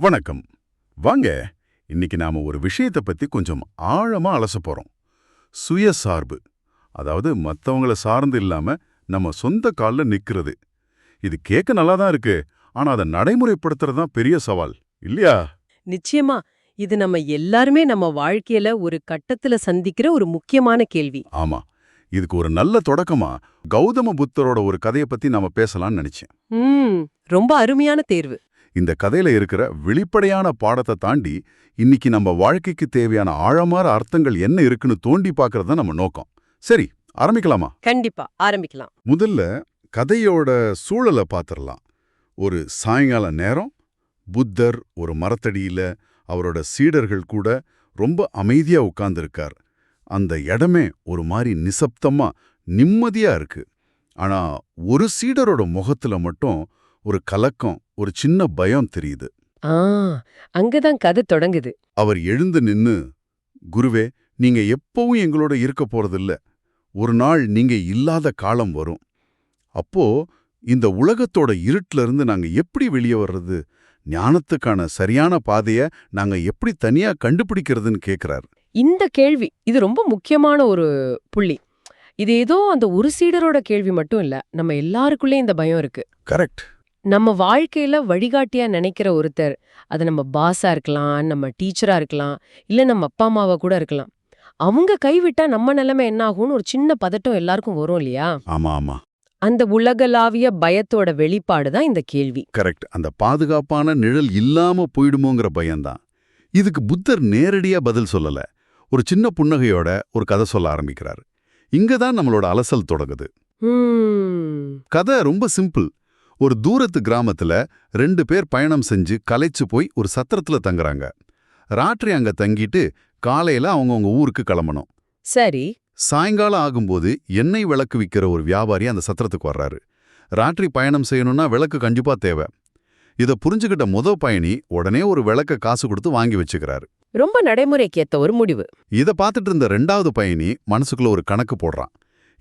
வணக்கம். வாங்க இன்னைக்கு நாம ஒரு விஷயத்தை பத்தி கொஞ்சம் ஆழமா அலச போறோம். சுயசார்பு அதாவது மத்தவங்கள சார்ந்து இல்லாம நம்ம சொந்த கால்ல நிக்கிறது. இது கேட்க நல்லா தான் இருக்கு ஆனா அதை நடைமுறைப்படுத்துறது தான் பெரிய சவால் இல்லையா? நிச்சயமா இது நம்ம எல்லாருமே நம்ம வாழ்க்கையில ஒரு கட்டத்துல சந்திக்கிற ஒரு முக்கியமான கேள்வி. ஆமா இதுக்கு ஒரு நல்ல தொடக்கமா கௌதம புத்தரோட ஒரு கதையை பத்தி நாம பேசலாம்னு நினைச்சேன். ம் ரொம்ப அருமையான தேர்வு. இந்த கதையில இருக்கிற வெளிப்படையான பாடத்தை தாண்டி இன்னைக்கு நம்ம வாழ்க்கைக்கு தேவையான ஆழமான அர்த்தங்கள் என்ன இருக்குன்னு தோண்டி பார்க்கறது தான் நம்ம நோக்கம். சரி ஆரம்பிக்கலாமா? கண்டிப்பா ஆரம்பிக்கலாம். முதல்ல கதையோட சூழலை பார்த்துடலாம் ஒரு சாயங்கால நேரம் புத்தர் ஒரு மரத்தடியில அவரோட சீடர்கள் கூட ரொம்ப அமைதியா உட்கார்ந்திருக்கார். அந்த இடமே ஒரு மாதிரி நிசப்தமா நிம்மதியா இருக்கு. ஆனா ஒரு சீடரோட முகத்துல மட்டும் ஒரு கலக்கம் ஒரு சின்ன பயம் தெரியுது. ஆ அங்கதான் கதை தொடங்குது. அவர் எழுந்து நின்னு குருவே நீங்க எப்பவும் எங்களோட இருக்க போறதில்ல. ஒரு நாள் நீங்க இல்லாத காலம் வரும். அப்போ இந்த உலகத்தோட இருட்டுல இருந்து நாங்க எப்படி வெளியே வர்றது? ஞானத்துக்கான சரியான பாதைய நாங்க எப்படி தனியா கண்டுபிடிக்கிறதுன்னு கேக்குறார். இந்த கேள்வி இது ரொம்ப முக்கியமான ஒரு புள்ளி. இது ஏதோ அந்த ஒரு சீடரோட கேள்வி மட்டும் இல்ல நம்ம எல்லாருக்குள்ளே இந்த பயம் இருக்கு. கரெக்ட். நம்ம வாழ்க்கையில வழிகாட்டியா நினைக்கிற ஒருத்தர் அது நம்ம பாஸா இருக்கலாம் நம்ம டீச்சரா இருக்கலாம் இல்ல நம்ம அப்பா அம்மாவா கூட இருக்கலாம். அவங்க கைவிட்டா நம்ம நிலைமை என்ன ஆகும்னு ஒரு சின்ன பதட்டம் எல்லாருக்கும் வரும் இல்லையா? ஆமா ஆமா. அந்த உலகளாவிய பயத்தோட வெளிப்பாடு தான் இந்த கேள்வி. கரெக்ட் அந்த பாதுகாப்பான நிழல் இல்லாம போயிடுமோங்கிற பயம்தான். இதுக்கு புத்தர் நேரடியா பதில் சொல்லல. ஒரு சின்ன புன்னகையோட ஒரு கதை சொல்ல ஆரம்பிக்கிறார். இங்க தான் நம்மளோட அலசல் தொடங்குது. கதை ரொம்ப சிம்பிள் ஒரு தூரத்து கிராமத்துல ரெண்டு பேர் பயணம் செஞ்சு கலைச்சு போய் ஒரு சத்திரத்துல தங்குறாங்க. ராத்திரி அங்க தங்கிட்டு காலையில அவங்கவங்க ஊருக்கு கிளம்பணும். சரி. சாயங்காலம் ஆகும்போது எண்ணெய் விளக்கு விற்கிற ஒரு வியாபாரி அந்த சத்திரத்துக்கு வர்றாரு. ராத்திரி பயணம் செய்யணும்னா விளக்கு கண்டிப்பா தேவை. இத புரிஞ்சுக்கிட்ட முத பயணி உடனே ஒரு விளக்க காசு கொடுத்து வாங்கி வச்சுக்கிறாரு. ரொம்ப நடைமுறைக்கேத்த ஒரு முடிவு. இத பார்த்துட்டு இருந்த ரெண்டாவது பயணி மனசுக்குள்ள ஒரு கணக்கு போடுறான்.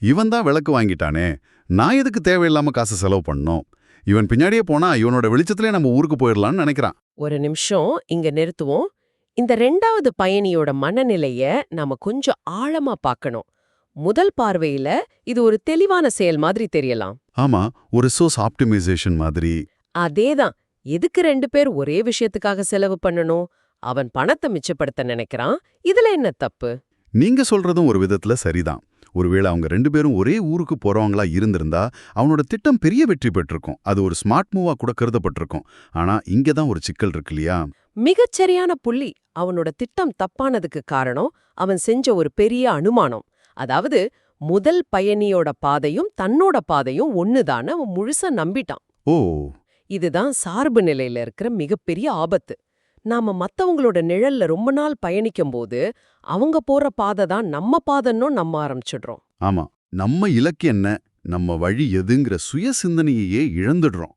இவன் தான் விளக்கு வாங்கிட்டானே நான் எதுக்கு தேவையில்லாம காசு செலவு பண்ணணும்? இவன் பின்னாடியே போனா இவனோட வெளிச்சத்திலே நம்ம ஊருக்கு போயிடலாம்னு நினைக்கிறான். ஒரு நிமிஷம் இங்க நிறுத்துவோம். இந்த ரெண்டாவது பயணியோட மனநிலைய நாம கொஞ்சம் ஆழமா பார்க்கணும். முதல் பார்வையில இது ஒரு தெளிவான செயல் மாதிரி தெரியலாம். ஆமா ஒரு ரிசோர்ஸ் ஆப்டிமைசேஷன் மாதிரி. அதேதான். எதுக்கு ரெண்டு பேர் ஒரே விஷயத்துக்காக செலவு பண்ணணும்? அவன் பணத்தை மிச்சப்படுத்த நினைக்கிறான். இதுல என்ன தப்பு? நீங்க சொல்றதும் ஒரு விதத்துல சரிதான். ஒருவேளை அவங்க ரெண்டு பேரும் ஒரே ஊருக்கு போறவங்களா இருந்திருந்தா அவனோட திட்டம் பெரிய வெற்றி பெற்றிருக்கும். அது ஒரு ஸ்மார்ட் மூவா கூட கருதப்பட்டிருக்கும். ஆனா இங்க தான் ஒரு சிக்கல் இருக்கு இல்லையா? மிகச்சரியான புள்ளி அவனோட திட்டம் தப்பானதுக்கு காரணம் அவன் செஞ்ச ஒரு பெரிய அனுமானம். அதாவது முதல் பயணியோட பாதையும் தன்னோட பாதையும் ஒண்ணுதான்னு அவன் முழுசா நம்பிட்டான். ஓ. இதுதான் சார்பு நிலையில இருக்கிற மிகப்பெரிய ஆபத்து. நாம மத்தவங்களோட நிழல்ல ரொம்ப நாள் பயணிக்கும்போது அவங்க போற பாதை தான் நம்ம பாதைன்னு நம்ப ஆரம்பிச்சிடுறோம். ஆமா. நம்ம இலக்கு என்ன? நம்ம வழி எதுங்கிற சுய சிந்தனையையே இழந்துடுறோம்.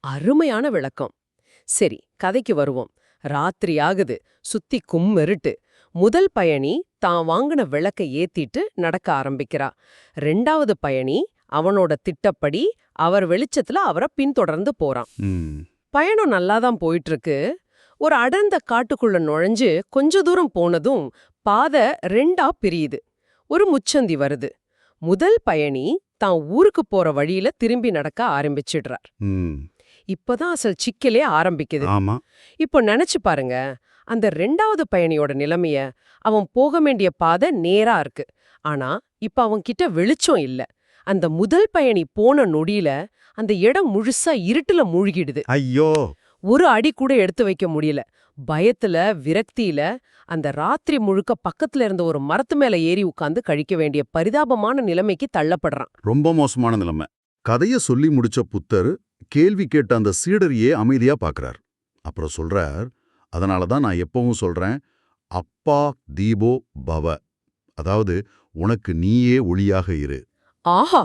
அருமையான விளக்கம். சரி கதைக்கு வருவோம். ராத்திரி ஆகுது. சுத்தி கும்மிருட்டு முதல் பயணி தான் வாங்கின விளக்கை ஏத்திட்டு நடக்க ஆரம்பிக்கிறா. ரெண்டாவது பயணி அவனோட திட்டப்படி அவர் வெளிச்சத்துல அவரை பின்தொடர்ந்து போறான். பயணம் நல்லாதான் போயிட்டு இருக்கு. ஒரு அடர்ந்த காட்டுக்குள்ள நுழைஞ்சு கொஞ்ச தூரம் போனதும் பாதை ரெண்டா பிரியுது. ஒரு முச்சந்தி வருது. முதல் பயணி தான் ஊருக்கு போற வழியில திரும்பி நடக்க ஆரம்பிச்சிடுறார். இப்பதான் அசல் சிக்கலே ஆரம்பிக்குது. இப்போ நினைச்சு பாருங்க. அந்த ரெண்டாவது பயணியோட நிலைமைய அவன் போக வேண்டிய பாதை நேரா இருக்கு. ஆனா இப்ப அவன் கிட்ட வெளிச்சம் இல்ல. அந்த முதல் பயணி போன நொடியில அந்த இடம் முழுசா இருட்டுல மூழ்கிடுது. ஐயோ! ஒரு அடி கூட எடுத்து வைக்க முடியல. பயத்துல விரக்தியில அந்த ராத்திரி முழுக்க பக்கத்துல இருந்த ஒரு மரத்து மேல ஏறி உட்கார்ந்து கழிக்க வேண்டிய பரிதாபமான நிலைமைக்கு தள்ளப்படுறான். ரொம்ப மோசமான நிலைமை. கதைய சொல்லி முடிச்ச புத்தர் கேள்வி கேட்ட அந்த சீடரையே அமைதியா பார்க்கறார் அப்புறம் சொல்றார் அதனால தான் நான் எப்பவும் சொல்றேன் அப்பா தீபோ பவ. அதாவது உனக்கு நீயே ஒளியாக இரு. ஆஹா!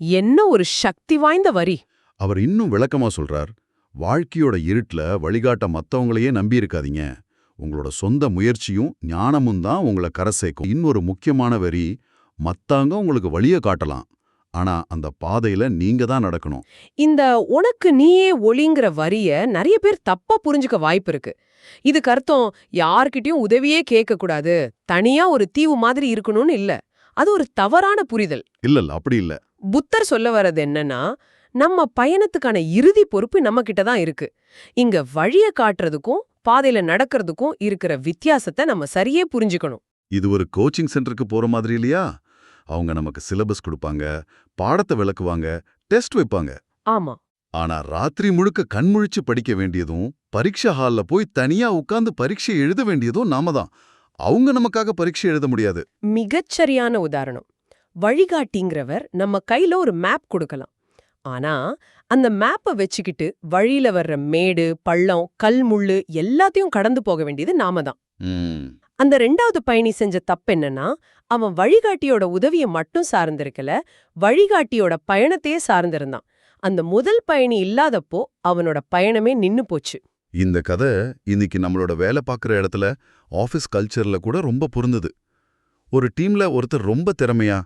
என்ன ஒரு சக்தி வாய்ந்த வரி. அவர் இன்னும் விளக்கமா சொல்றார் வாழ்க்கையோட இருட்டுல வழிகாட்ட மத்தவங்களையே நம்பி இருக்காதீங்க உங்களோட சொந்த முயற்சியும் ஞானமும் தான் உங்களை கரை சேர்க்கும். இன்னொரு முக்கியமான வரி மத்தாங்க உங்களுக்கு வழிய காட்டலாம். ஆனா அந்த பாதையில நீங்க தான் நடக்கணும். இந்த உனக்கு நீயே ஒளிங்கிற வரிய நிறைய பேர் தப்பா புரிஞ்சுக்க வாய்ப்பு இருக்கு. இதுக்கு அர்த்தம் யார்கிட்டயும் உதவியே கேட்க கூடாது தனியா ஒரு தீவு மாதிரி இருக்கணும்னு இல்ல. அது ஒரு தவறான புரிதல். இல்ல இல்ல அப்படி இல்ல. புத்தர் சொல்ல வர்றது என்னன்னா நம்ம பயணத்துக்கான இறுதி பொறுப்பு நம்ம கிட்ட தான் இருக்கு. இங்க வழிய காட்டுறதுக்கும் பாதையில நடக்கிறதுக்கும் இருக்கிற வித்தியாசத்தை நம்ம சரியே புரிஞ்சுக்கணும். இது ஒரு கோச்சிங் சென்டருக்கு போற மாதிரி இல்லையா? அவங்க நமக்கு சிலபஸ் கொடுப்பாங்க பாடத்தை விளக்குவாங்க டெஸ்ட் வைப்பாங்க. ஆமா. ஆனா ராத்திரி முழுக்க கண்முழிச்சு படிக்க வேண்டியதும் பரீட்சை ஹால்ல போய் தனியா உட்கார்ந்து பரீட்சை எழுத வேண்டியதும் நாம தான். அவங்க நமக்காக பரீட்சை எழுத முடியாது. மிகச்சரியான உதாரணம். வழிகாட்டிங்கிறவர் நம்ம கையில ஒரு மேப் கொடுக்கலாம். ஆனா அந்த மேப்பை வச்சுக்கிட்டு வழியில வர்ற மேடு பள்ளம் கல் முள்ளு எல்லாத்தையும் கடந்து போக வேண்டியது நாம தான். அந்த ரெண்டாவது பயணி செஞ்ச தப்பு என்னன்னா அவன் வழிகாட்டியோட உதவியை மட்டும் சார்ந்திருக்கல வழிகாட்டியோட பயணத்தையே சார்ந்திருந்தான். அந்த முதல் பயணி இல்லாதப்போ அவனோட பயணமே நின்னு போச்சு. இந்த கதை இன்னைக்கு நம்மளோட வேலை பார்க்குற இடத்துல ஆஃபீஸ் கல்ச்சர்ல கூட ரொம்ப பொருந்தது. ஒரு டீம்ல ஒருத்தர் ரொம்ப திறமையா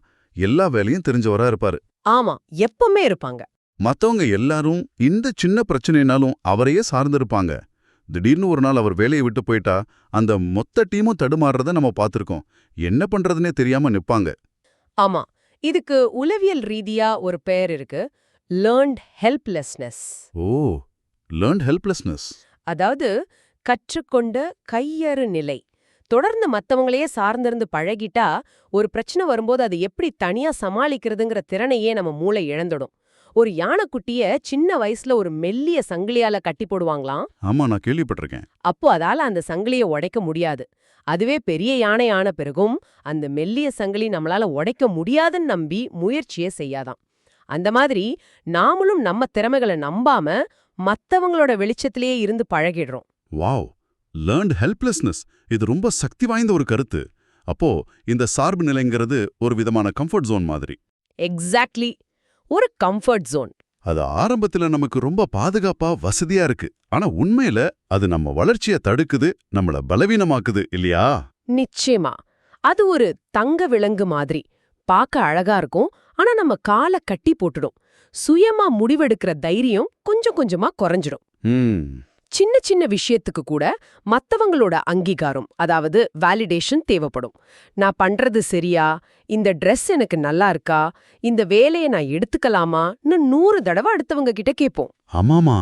எல்லா வேலையும் தெரிஞ்சவரா இருப்பாரு. ஆமா எப்பவுமே இருப்பாங்க. மத்தவங்க எல்லாரும் இந்த சின்ன பிரச்சனைனாலும் அவரையே சார்ந்திருப்பாங்க. திடீர்னு ஒரு நாள் அவர் வேலையை விட்டு போயிட்டா அந்த மொத்த டீமும் தடுமாறுறத நம்ம பார்த்திருக்கோம். என்ன பண்றதுனே தெரியாம நிப்பாங்க. ஆமா இதுக்கு உளவியல் ரீதியா ஒரு பெயர் இருக்கு லேர்ன்ட் ஹெல்ப்லெஸ்னஸ் ஓ லேர்ன்ட் ஹெல்ப்லெஸ்னஸ் அதாவது கற்றுக்கொண்ட கையறு நிலை. தொடர்ந்து மத்தவங்களையே சார்ந்திருந்து பழகிட்டா ஒரு பிரச்சனை வரும்போது அது எப்படி தனியா சமாளிக்கிறதுங்கிற திறனையே நம்ம மூளை இழந்துடும். ஒரு யானைக்குட்டிய சின்ன வயசுல ஒரு மெல்லிய சங்கிலியால கட்டி போடுவாங்களாம்? ஆமா நான் கேள்விப்பட்டிருக்கேன். அப்போ அதால அந்த சங்கிலிய உடைக்க முடியாது. அதுவே பெரிய யானை ஆன பிறகும் அந்த மெல்லிய சங்கிலி நம்மளால உடைக்க முடியாதுன்னு நம்பி முயற்சியே செய்யாதாம். அந்த மாதிரி நாமளும் நம்ம திறமைகளை நம்பாம மத்தவங்களோட வெளிச்சத்திலேயே இருந்து பழகிடுறோம். வாவ்! லேர்ன்ட் ஹெல்ப்லெஸ்னஸ் இது ரொம்ப சக்தி வாய்ந்த ஒரு கருத்து. அப்போ இந்த சார்பு நிலைங்கிறது ஒரு விதமான கம்ஃபர்ட் ஜோன் மாதிரி. எக்ஸாக்ட்லி ஒரு கம்ஃபர்ட் ஜோன் அது ஆரம்பத்துல நமக்கு ரொம்ப பாதுகாப்பா வசதியா இருக்கு. ஆனா உண்மையில அது நம்ம வளர்ச்சிய தடுக்குது நம்மள பலவீனமாக்குது இல்லையா? நிச்சயமா. அது ஒரு தங்க விலங்கு மாதிரி. பார்க்க அழகா இருக்கும் ஆனா நம்ம காலை கட்டி போட்டுடும். சுயமா முடிவெடுக்கிற தைரியம் கொஞ்சம் கொஞ்சமா குறைஞ்சிடும். சின்ன சின்ன விஷயத்துக்கு கூட மத்தவங்களோட அங்கீகாரம் அதாவது வேலிடேஷன் தேவைப்படும். நான் பண்றது சரியா? இந்த Dress எனக்கு நல்லா இருக்கா? இந்த வேலையை நான் எடுத்துக்கலாமான்னு நூறு தடவை அடுத்தவங்க கிட்ட கேட்போம். ஆமாமா.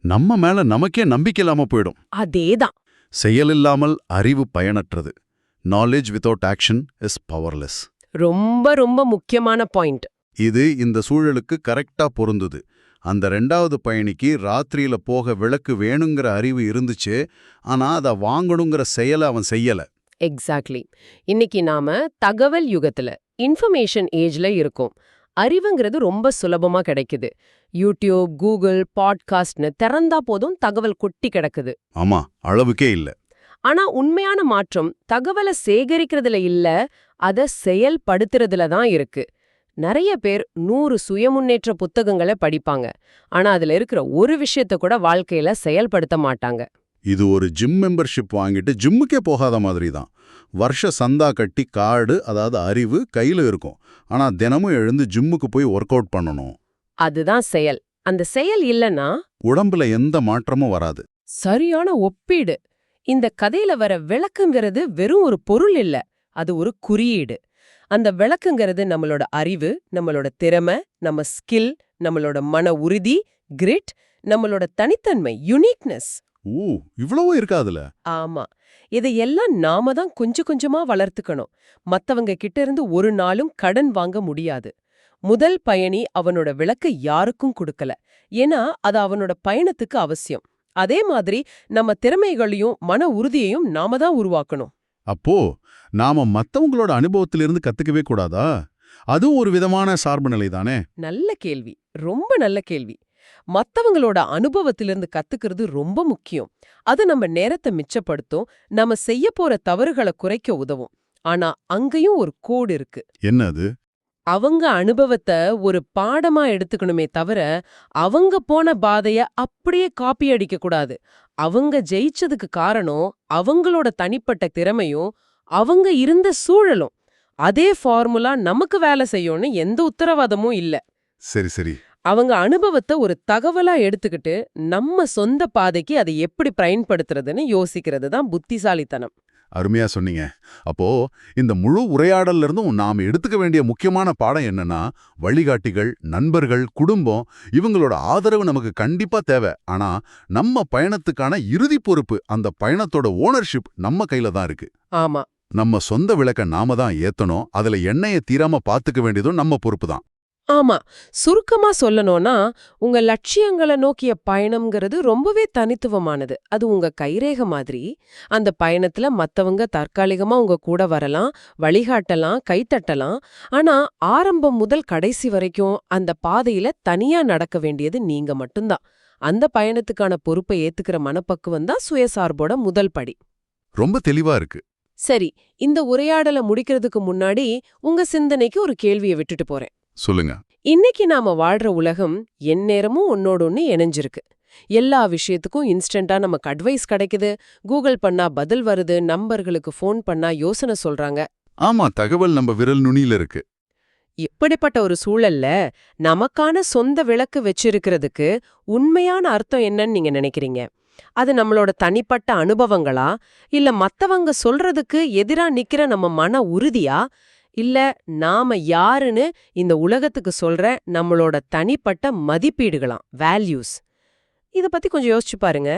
நம்ம மேல நமக்கே நம்பிக்கை இல்லாம போயிடும். அதேதான். செயலில்லாமல் அறிவு பயனற்றது. Knowledge without action is powerless ரொம்ப ரொம்ப முக்கியமான பாயிண்ட் இது இந்த சூழலுக்கு கரெக்டா பொருந்துது. அந்த ரெண்டாவது பயணிக்கு ராத்திரியில போக விளக்கு வேணுங்கிற அறிவு இருந்துச்சு. ஆனா அதை வாங்கணுங்கிற செயலை அவன் செய்யல. எக்ஸாக்ட்லி இன்னைக்கு நாம தகவல் யுகத்துல இன்ஃபர்மேஷன் ஏஜ்ல இருக்கோம். அறிவுங்கிறது ரொம்ப சுலபமா கிடைக்குது. யூடியூப் கூகுள் பாட்காஸ்ட்னு திறந்தா போதும் தகவல் கொட்டி கிடக்குது. ஆமா அளவுக்கே இல்ல. ஆனா உண்மையான மாற்றம் தகவலை சேகரிக்கிறதுல இல்ல அத செயல்படுத்துறதுல தான் இருக்கு. நிறைய பேர் நூறு சுயமுன்னேற்ற புத்தகங்களை படிப்பாங்க. ஆனா அதுல இருக்கிற ஒரு விஷயத்த கூட வாழ்க்கையில செயல்படுத்த மாட்டாங்க. இது ஒரு ஜிம் மெம்பர்ஷிப் வாங்கிட்டு ஜிம்முக்கே போகாத மாதிரி தான் வருஷ சந்தா கட்டி கார்டு அதாவது அறிவு கையில இருக்கும். ஆனா தினமும் எழுந்து ஜிம்முக்கு போய் ஒர்க் அவுட் பண்ணணும். அதுதான் செயல். அந்த செயல் இல்லனா உடம்புல எந்த மாற்றமும் வராது. சரியான ஒப்பீடு. இந்த கதையில வர விளக்குங்கிறது வெறும் ஒரு பொருள் இல்ல. அது ஒரு குறியீடு. அந்த விளக்குங்கிறது நம்மளோட அறிவு நம்மளோட திறமை நம்ம ஸ்கில் நம்மளோட மன உறுதி கிரிட் நம்மளோட தனித்தன்மை யுனிக்னஸ் ஊ இவ்வளவோ இருக்காதுல ஆமா. இதையெல்லாம் நாம தான் கொஞ்சம் கொஞ்சமா வளர்த்துக்கணும். மத்தவங்க கிட்ட இருந்து ஒரு நாளும் கடன் வாங்க முடியாது. முதல் பயணி அவனோட விளக்க யாருக்கும் கொடுக்கல. ஏன்னா அது அவனோட பயணத்துக்கு அவசியம். அதே மாதிரி நம்ம திறமைகளையும் மன உறுதியையும் நாம தான் உருவாக்கணும். அப்போ நாம மத்தவங்களோட அனுபவத்திலிருந்து கத்துக்கவே கூடாதா? அதுவும் ஒரு விதமான சார்பு நிலை தானே? நல்ல கேள்வி. ரொம்ப நல்ல கேள்வி. மத்தவங்களோட அனுபவத்திலிருந்து கத்துக்கிறது ரொம்ப முக்கியம். அது நம்ம நேரத்தை மிச்சப்படுத்தும் நம்ம செய்ய போற தவறுகளை குறைக்க உதவும். ஆனா அங்கேயும் ஒரு கோடு இருக்கு. என்ன அது? அவங்க அனுபவத்தை ஒரு பாடமா எடுத்துக்கணுமே தவிர அவங்க போன பாதைய அப்படியே காப்பி அடிக்க கூடாது. அவங்க ஜெயிச்சதுக்கு காரணம் அவங்களோட தனிப்பட்ட திறமையும் அவங்க இருந்த சூழலும். அதே ஃபார்முலா நமக்கு வேலை செய்யும்னு எந்த உத்தரவாதமும் இல்ல. சரி சரி. அவங்க அனுபவத்தை ஒரு தகவலா எடுத்துக்கிட்டு நம்ம சொந்த பாதைக்கு அதை எப்படி பயன்படுத்துறதுன்னு யோசிக்கிறது தான் புத்திசாலித்தனம். அருமையா சொன்னீங்க. அப்போ இந்த முழு உரையாடல்ல இருந்தும் நாம எடுத்துக்க வேண்டிய முக்கியமான பாடம் என்னன்னா வழிகாட்டிகள் நண்பர்கள் குடும்பம் இவங்களோட ஆதரவு நமக்கு கண்டிப்பா தேவை. ஆனா நம்ம பயணத்துக்கான இறுதி பொறுப்பு அந்த பயணத்தோட ஓனர்ஷிப் நம்ம கையில தான் இருக்கு. ஆமா. நம்ம சொந்த விளக்க நாம தான் ஏத்தணும். அதுல எண்ணெயை தீராம பாத்துக்க வேண்டியதும் நம்ம பொறுப்பு தான். ஆமா சுருக்கமா சொல்லணும்னா உங்க லட்சியங்களை நோக்கிய பயணம்ங்கிறது ரொம்பவே தனித்துவமானது. அது உங்க கைரேக மாதிரி அந்த பயணத்துல மத்தவங்க தற்காலிகமா உங்க கூட வரலாம் வழிகாட்டலாம் கைத்தட்டலாம். ஆனா ஆரம்பம் முதல் கடைசி வரைக்கும் அந்த பாதையில தனியா நடக்க வேண்டியது நீங்க மட்டும்தான். அந்த பயணத்துக்கான பொறுப்பை ஏத்துக்கிற மனப்பக்குவம் தான் சுயசார்போட முதல் படி. ரொம்ப தெளிவா இருக்கு. சரி இந்த உரையாடலை முடிக்கிறதுக்கு முன்னாடி உங்க சிந்தனைக்கு ஒரு கேள்வியை விட்டுட்டு போறேன். சொல்லுங்க. இன்னைக்கு நாம வாழ்ற உலகம் எந்நேரமும் ஒன்னோட ஒன்னு இணைஞ்சிருக்கு. எல்லா விஷயத்துக்கும் இன்ஸ்டன்டா நமக்கு அட்வைஸ் கிடைக்குது. கூகுள் பண்ணா பதில் வருது. நம்பர்களுக்கு ஃபோன் பண்ணா யோசனை சொல்றாங்க. ஆமா தகவல் நம்ம விரல் நுனியில இருக்கு. இப்படிப்பட்ட ஒரு சூழல்ல நமக்கான சொந்த விளக்கு வச்சிருக்கிறதுக்கு உண்மையான அர்த்தம் என்னன்னு நீங்க நினைக்கிறீங்க? அது நம்மளோட தனிப்பட்ட அனுபவங்களா? இல்ல மத்தவங்க சொல்றதுக்கு எதிரா நிக்கிற நம்ம மன உறுதியா? இல்ல நாம யாருன்னு இந்த உலகத்துக்கு சொல்ற நம்மளோட தனிப்பட்ட மதிப்பீடுகளாம் வேல்யூஸ் இத பத்தி கொஞ்சம் யோசிச்சு பாருங்க.